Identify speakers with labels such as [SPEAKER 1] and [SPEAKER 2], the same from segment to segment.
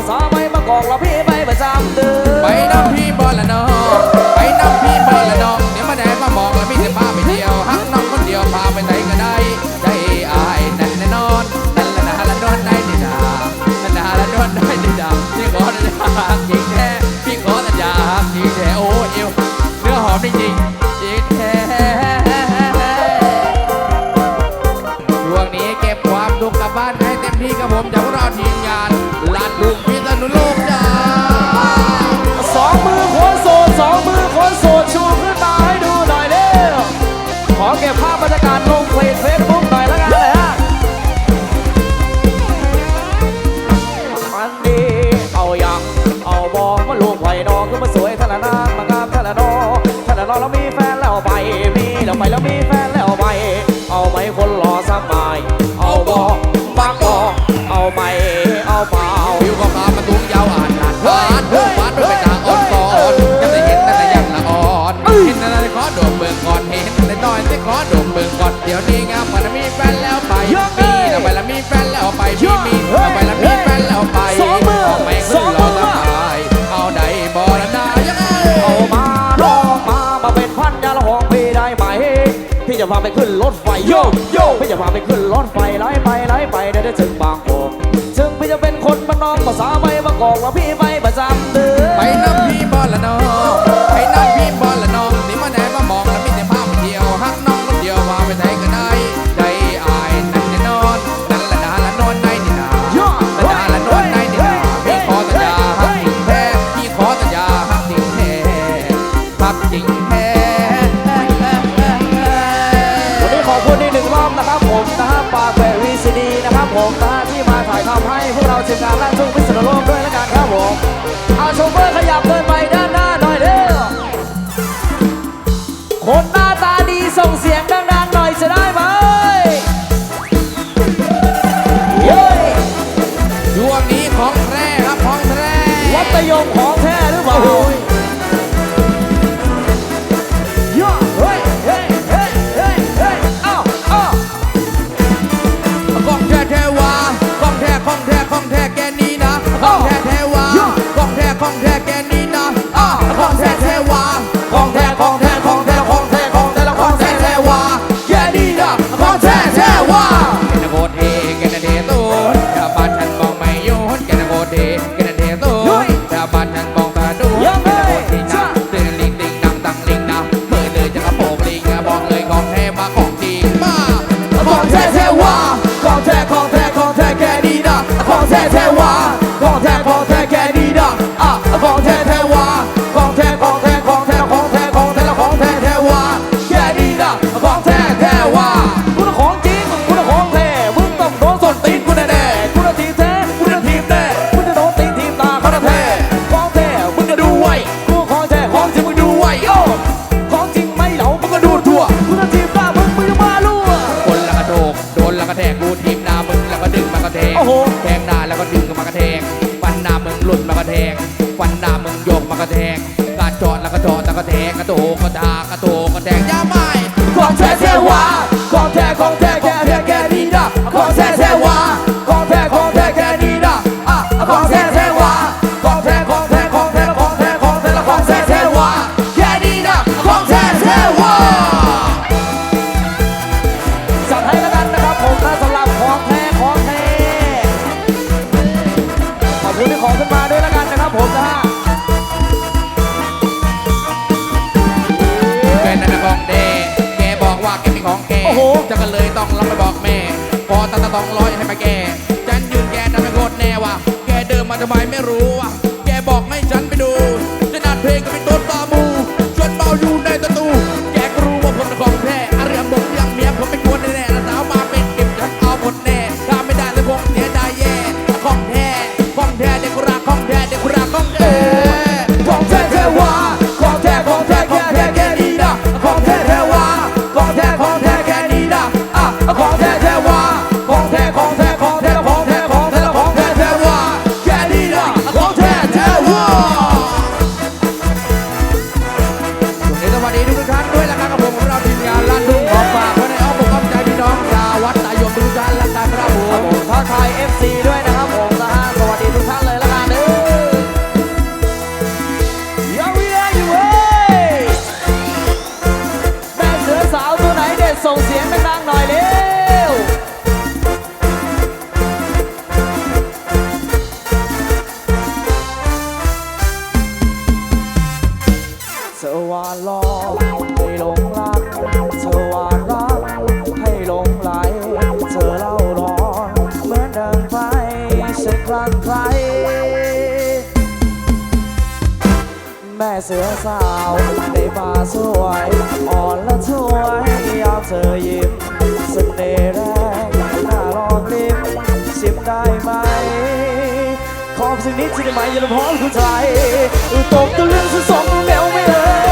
[SPEAKER 1] pasaba พาไปขึ้นรถไฟโยโยพี่จะพาไปขึ้นรถไฟไล่ไปไล่ไปเดี๋
[SPEAKER 2] ยวได้ถึงบางก
[SPEAKER 1] อกถึงพี่จะเป็นคนบ้านนอกภาษา
[SPEAKER 2] บ้า อ้
[SPEAKER 1] โห
[SPEAKER 2] แทง
[SPEAKER 1] ห
[SPEAKER 2] น้าแล้วก็ดึงกัมา
[SPEAKER 1] กระแทงฟันหน้ามึง
[SPEAKER 2] หลุดมากระแทงฟันหน้ามึงโยกมากระแทงกระจอดแล้วก็จอดแล้วก็แทงกระโตกระดากระโตกระแทง
[SPEAKER 1] ย่า
[SPEAKER 2] ไม่ของแท้เสียวาของแท้ของแท้
[SPEAKER 1] qual é? ธอว่าหลอกให้หลงรัก เธอว่ารักให้หลงไหล เธอเล่าร้อนเหมือนเดิมไฟฉันคลั่งใครแม่เสือสาวในป่าสวยอ่อนและสวยยามเธอยิ้มสเสน่ห์แรงน่าลองลิ้มชิมได้ไหม ขอบสิ่งนี้ที่ได้ไหมอย่าลืมพร้อมคุณใจตกตะลึงสะส
[SPEAKER 3] ม
[SPEAKER 1] แนว love.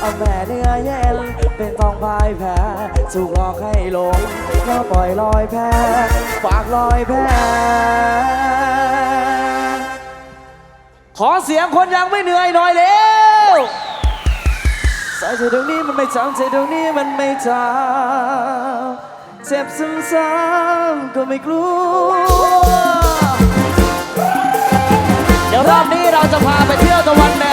[SPEAKER 1] เอาแม่เนื้อเย็น เป็นต้องพายแพ้ถูกหลอกให้หลงแล้วปล่อยลอยแพ้ฝากลอยแพ้ขอเสียงคนยังไม่เหนื่อยหน่อยเร็วสายเธอตรงนี้มันไม่จำใจตรงนี้มันไม่จำเจ็บซ้ำๆก็ไม่กลัว เดี๋ยวรอบนี้เราจะพาไปเที่ยวตะวันแด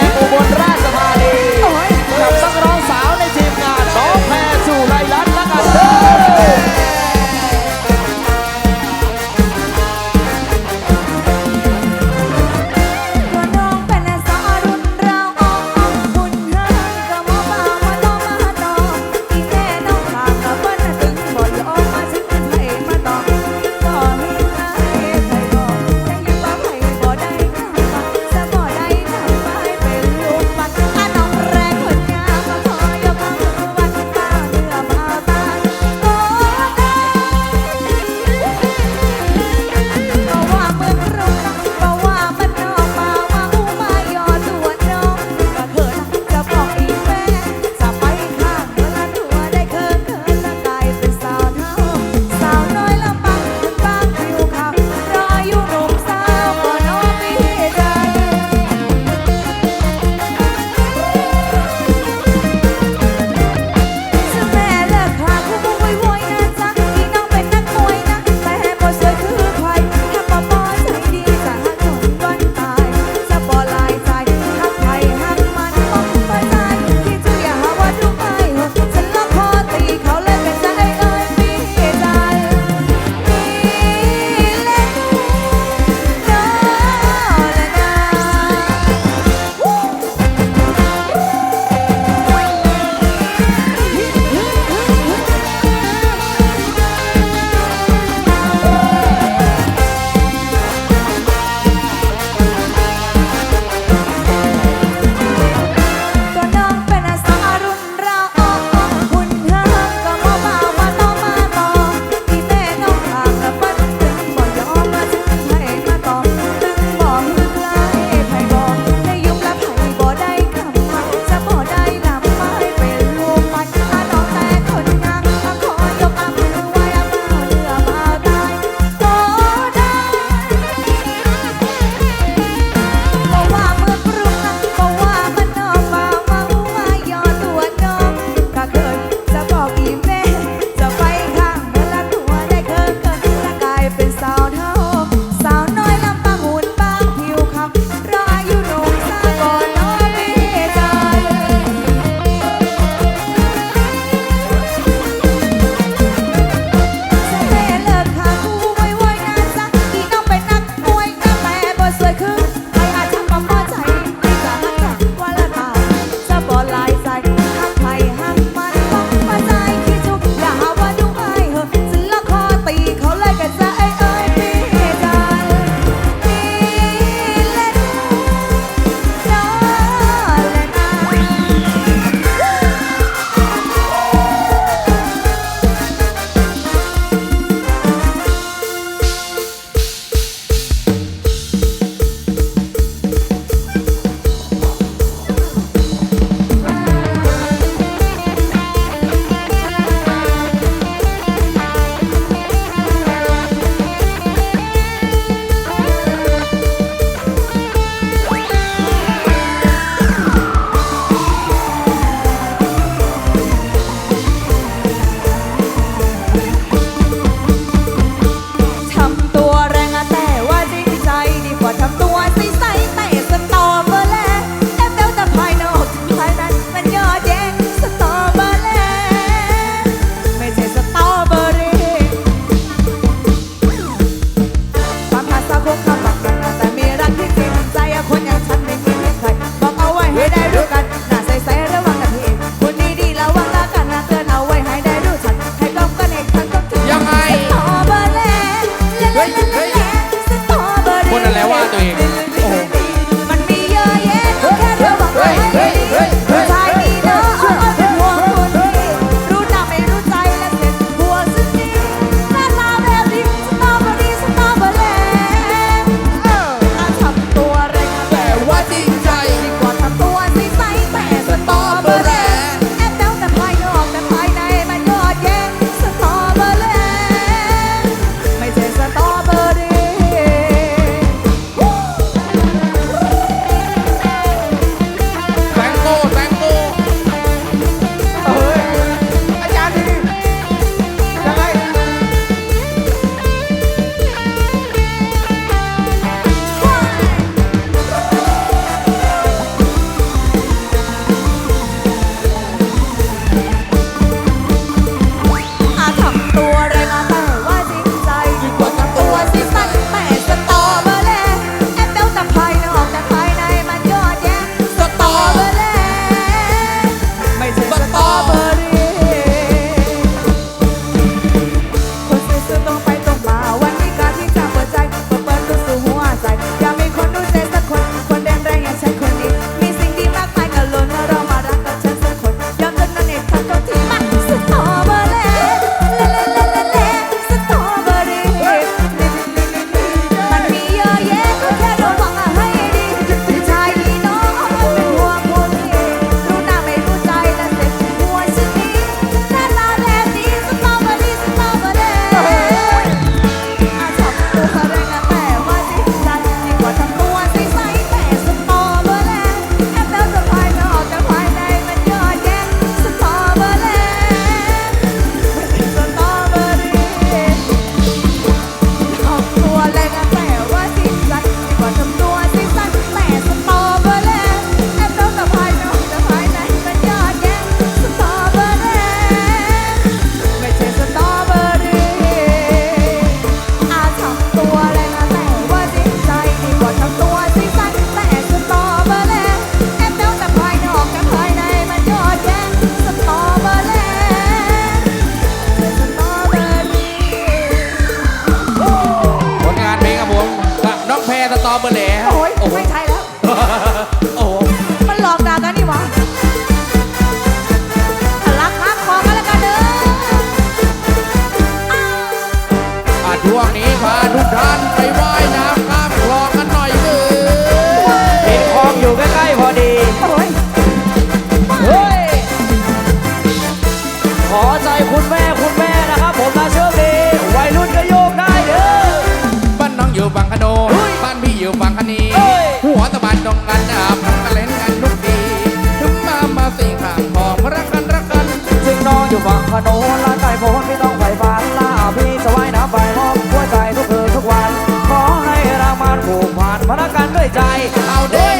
[SPEAKER 1] อยู่ฝั่งพนน
[SPEAKER 3] ร้านไก่โพ
[SPEAKER 2] น
[SPEAKER 1] ไม่ต้องไฟฝันล่าพี่สวายน้ำไปมอบหัวใจทุกคืนทุกวัน ขอให้รางมันผูกพันพนัก
[SPEAKER 2] งานด้วยใจ เอาด้ว
[SPEAKER 1] ย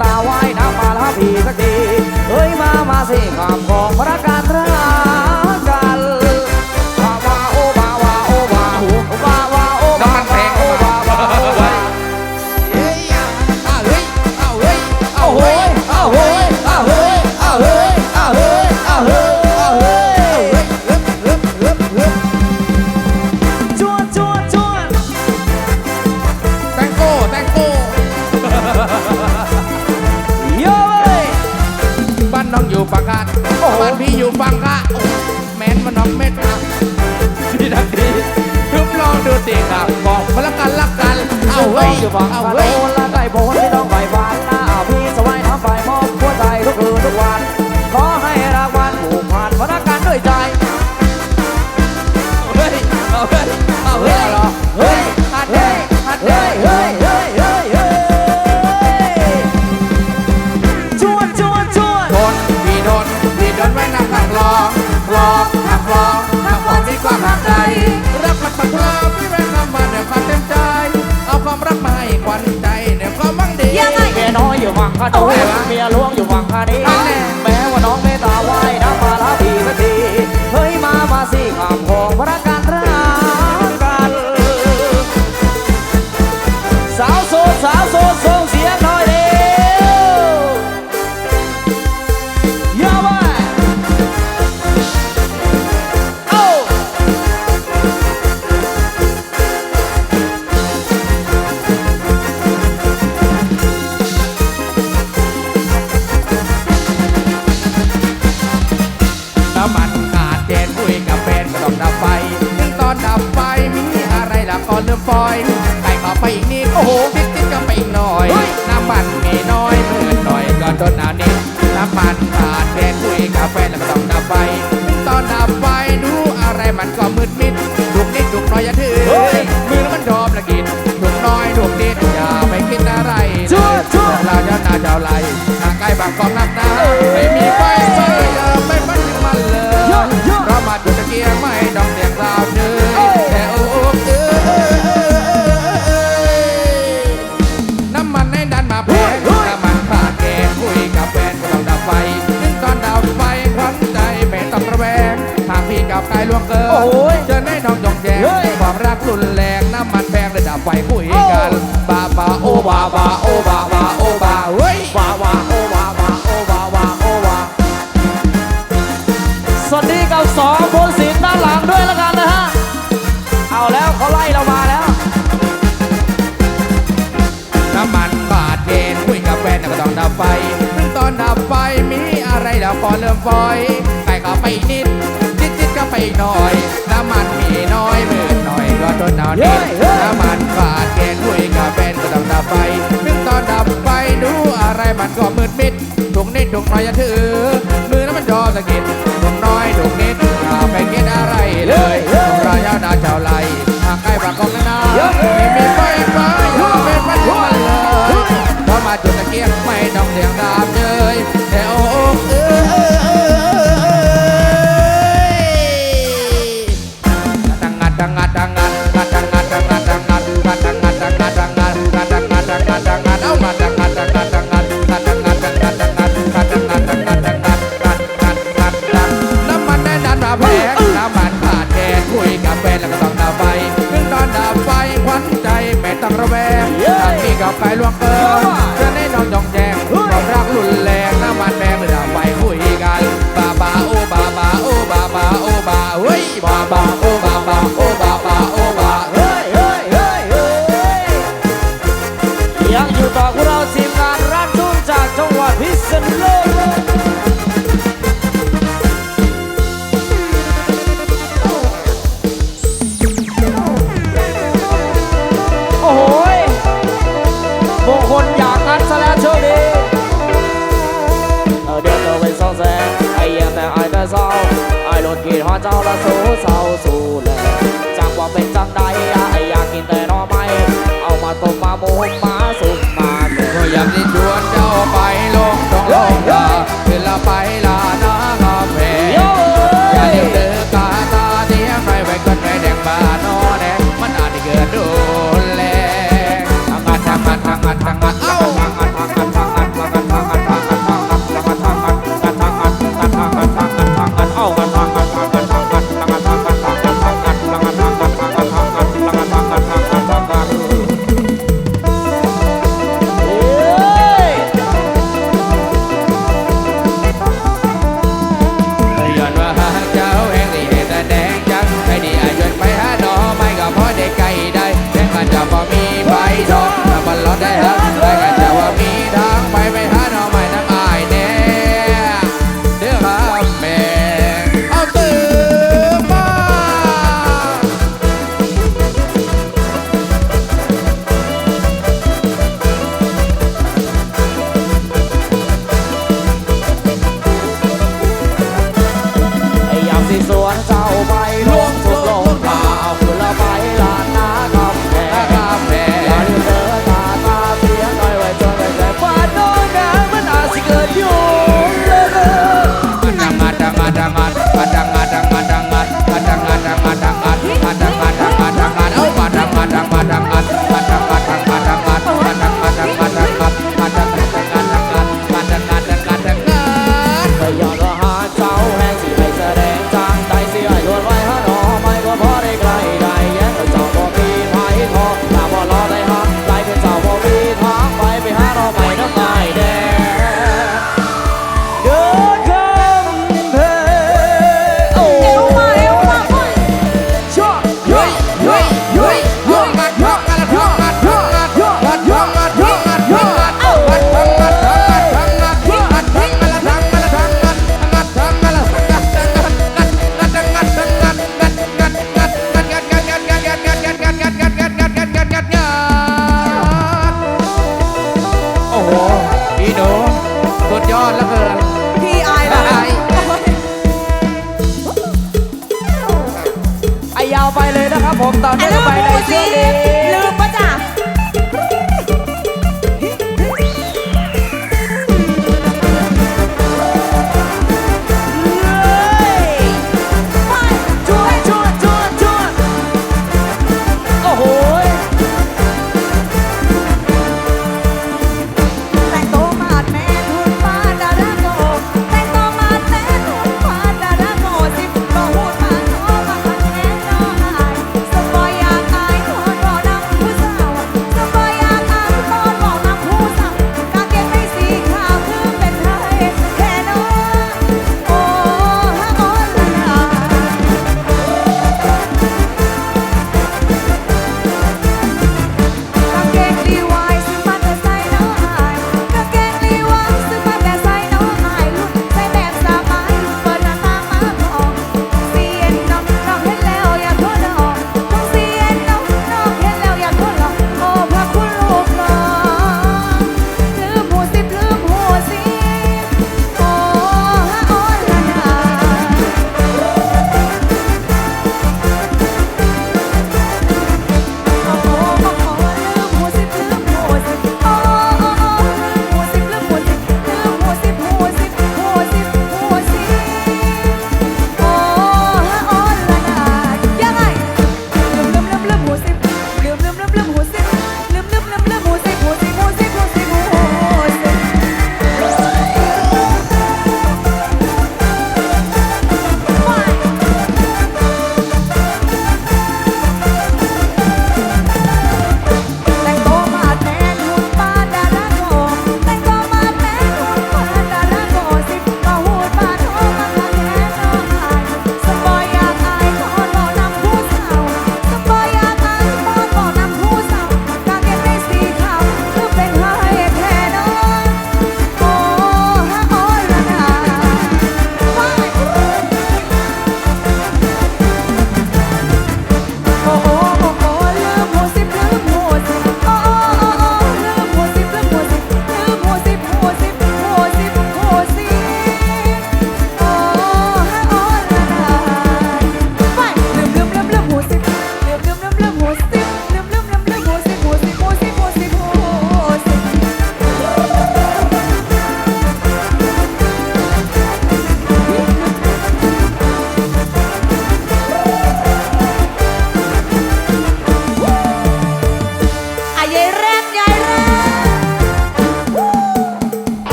[SPEAKER 1] ตาไว้ 啊我 ข้าจะ
[SPEAKER 2] เรีย
[SPEAKER 1] กมีย
[SPEAKER 2] หลวง
[SPEAKER 1] อยู่ฝั่งข้านี้
[SPEAKER 2] แม้
[SPEAKER 1] ว่าน้องไม่ตาไหวน้ำมาลาดีสักทีเฮ้ยมามาสิข้ามคองพระ
[SPEAKER 2] กายลวงเกินโอ้เจอแน่นอนย
[SPEAKER 1] อ
[SPEAKER 2] งแจงความรักรุนแรงน้ำมันแพงระดับไฟคุยกันบาบาโอบาบาโอบาบาโอบาเฮ้ย
[SPEAKER 1] วาวาโอวาวาโอวาวาโอวาสวัสดีกับสองพลศิลป์ด้านหลังด้วยแล้วกันนะฮะ เอาแล้วเขาไล่เรามาแล้ว
[SPEAKER 2] น้ำมันบาดเย็นคุยกับแฟนก็ต้องดับไฟซึ่งตอนดับไฟมีอะไรแล้วพอเริ่มฟอยไก่เข้าไปนิด อีหน่อย น้ำมันมีน้อยมืดหน่อยก็ทนนอนนิดน้ำมันขาดแกนคุยกับแฟนก็ต้องดับไฟเป็นตอนดับไฟดูอะไรมันก็มืดมิดถุงนิดถุงน้อยอย่าถือ มือน้ำมันจอสะกิดถุงน้อยถุงนิดอาไปกิดอะไรเลยถุรายาดาชาวไรหากใกล้ปากกองนานไม่มีไฟฟ้าอย่าเป็นปัญหาเลยพอมาจุดตะเกียงไม่ต้องเสียงดังา
[SPEAKER 1] ยห
[SPEAKER 2] ลวงเกินเพื่อนให้น้อ
[SPEAKER 1] งจอ
[SPEAKER 2] ง
[SPEAKER 1] แจงความรักหลุน
[SPEAKER 2] แล
[SPEAKER 1] ผมตอนนี้ก็ไปในช่วงนี้